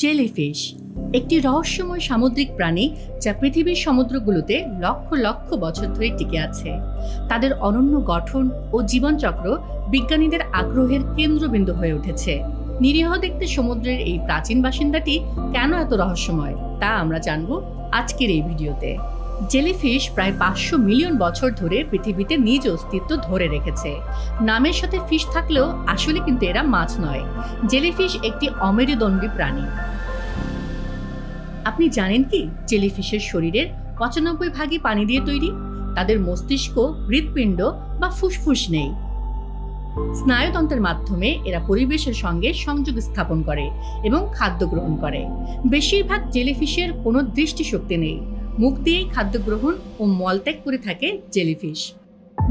Jellyfish, একটি রহস্যময় সামুদ্রিক প্রাণী যা পৃথিবীর সমুদ্রগুলোতে লক্ষ লক্ষ বছর ধরে টিকে আছে। তাদের অনন্য গঠন ও জীবনচক্র বিজ্ঞানীদের আগ্রহের কেন্দ্রবিন্দু হয়ে উঠেছে। নিরীহ দেখতে সমুদ্রের এই প্রাচীন বাসিন্দাটি কেন এত রহস্যময়, তা আমরা জানব আজকের এই ভিডিওতে। জেলিফিশ প্রায় পাঁচশো মিলিয়ন বছর ধরে পৃথিবীতে নিজ অস্তিত্ব ধরে রেখেছে। নামের সাথে ফিশ থাকলেও আসলে কিন্তু এরা মাছ নয়। জেলিফিশ একটি অমেরুদণ্ডী প্রাণী। আপনি জানেন কি জেলিফিশের শরীরের পঁচানব্বই ভাগই পানি দিয়ে তৈরি? তাদের মস্তিষ্ক, হৃৎপিণ্ড বা ফুসফুস নেই। স্নায়ুতন্ত্রের মাধ্যমে এরা পরিবেশের সঙ্গে সংযোগ স্থাপন করে এবং খাদ্য গ্রহণ করে। বেশিরভাগ জেলিফিশের কোনো দৃষ্টিশক্তি নেই। মুখ দিয়েই খাদ্য গ্রহণ ও মলত্যাগ করে থাকে জেলিফিশ।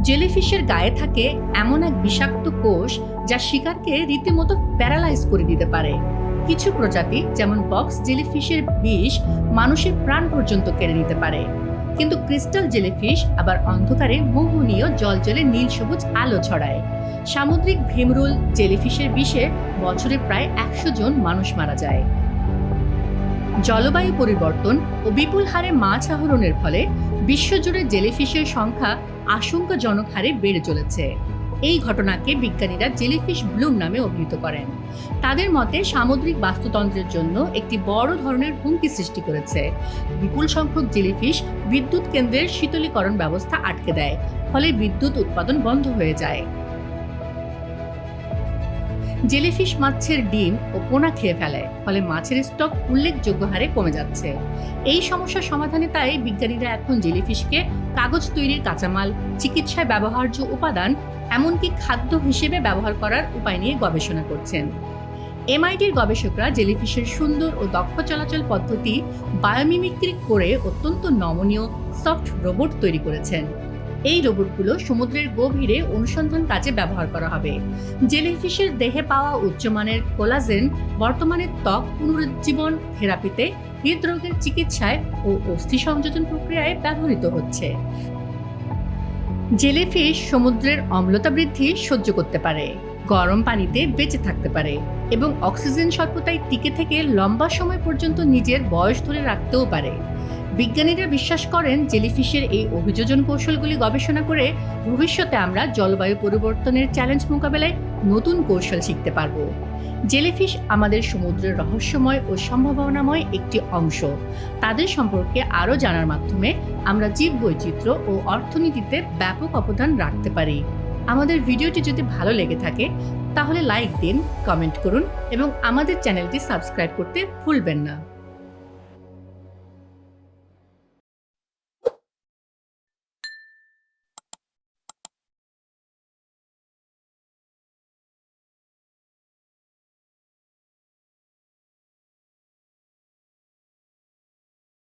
জেলিফিশের গায়ে থাকে এমন এক বিষাক্ত কোষ যা শিকারকে রীতিমতো প্যারালাইজ করে দিতে পারে। কিছু প্রজাতি, যেমন বক্স জেলিফিশের বিষ, মানুষের প্রাণ পর্যন্ত কেড়ে নিতে পারে। কিন্তু ক্রিস্টাল জেলিফিশ আবার অন্ধকারে মোহনীয় জলজলে নীল সবুজ আলো ছড়ায়। সামুদ্রিক ভীমরুল জেলিফিশের বিষে বছরে প্রায় একশো জন মানুষ মারা যায়। জলবায়ু পরিবর্তন ও বিপুল হারে মাছ আহরণের ফলে বিশ্বজুড়ে জেলিফিশের সংখ্যা আশঙ্কাজনক হারে বেড়ে চলেছে। এই ঘটনাকে বিজ্ঞানীরা জেলিফিশ ব্লুম নামে অভিহিত করেন। তাদের মতে, সামুদ্রিক বাস্তুতন্ত্রের জন্য একটি বড় ধরনের হুমকি সৃষ্টি করেছে। বিপুল সংখ্যক জেলিফিশ বিদ্যুৎ কেন্দ্রের শীতলীকরণ ব্যবস্থা আটকে দেয়, ফলে বিদ্যুৎ উৎপাদন বন্ধ হয়ে যায়। জেলিফিশ মাছের ডিম ও পোনা খেয়ে ফেলে, ফলে মাছের স্টক উল্লেখযোগ্য হারে কমে যাচ্ছে। এই সমস্যার সমাধানে তাই বিজ্ঞানীরা এখন জেলিফিশকে কাগজ তৈরির কাঁচামাল, চিকিৎসায় ব্যবহার্য উপাদান, এমনকি খাদ্য হিসেবে ব্যবহার করার উপায় নিয়ে গবেষণা করছেন। এমআইটির গবেষকরা জেলিফিশের সুন্দর ও দক্ষ চলাচল পদ্ধতি, বায়োমিমিক্রি করে অত্যন্ত নমনীয় সফট রোবট তৈরি করেছেন। এই রোবটগুলো সমুদ্রের গভীরে অনুসন্ধান কাজে ব্যবহার করা হবে। জেলিফিশের দেহে পাওয়া উচ্চমানের কোলাজেন বর্তমানে ত্বক পুনরুজ্জীবন থেরাপিতে, হৃদরোগের চিকিৎসায় ও অস্থি সংযোজন প্রক্রিয়ায় ব্যবহৃত হচ্ছে। জেলিফিশ সমুদ্রের অম্লতা বৃদ্ধি সহ্য করতে পারে। গরম পানিতে বেঁচে থাকতে পারে এবং অক্সিজেন স্বল্পতায় টিকে থেকে লম্বা সময় পর্যন্ত নিজের বয়স ধরে রাখতেও পারে। বিজ্ঞানীরা বিশ্বাস করেন জেলিফিশের এই অভিযোজন কৌশলগুলি গবেষণা করে ভবিষ্যতে আমরা জলবায়ু পরিবর্তনের চ্যালেঞ্জ মোকাবেলায় নতুন কৌশল শিখতে পারব। জেলিফিশ আমাদের সমুদ্রের রহস্যময় ও সম্ভাবনাময় একটি অংশ। তাদের সম্পর্কে আরও জানার মাধ্যমে আমরা জীববৈচিত্র্য ও অর্থনীতিতে ব্যাপক অবদান রাখতে পারি। আমাদের ভিডিওটি যদি ভালো লেগে থাকে, তাহলে লাইক দিন কমেন্ট করুন এবং আমাদের চ্যানেলটি সাবস্ক্রাইব করতে ভুলবেন না।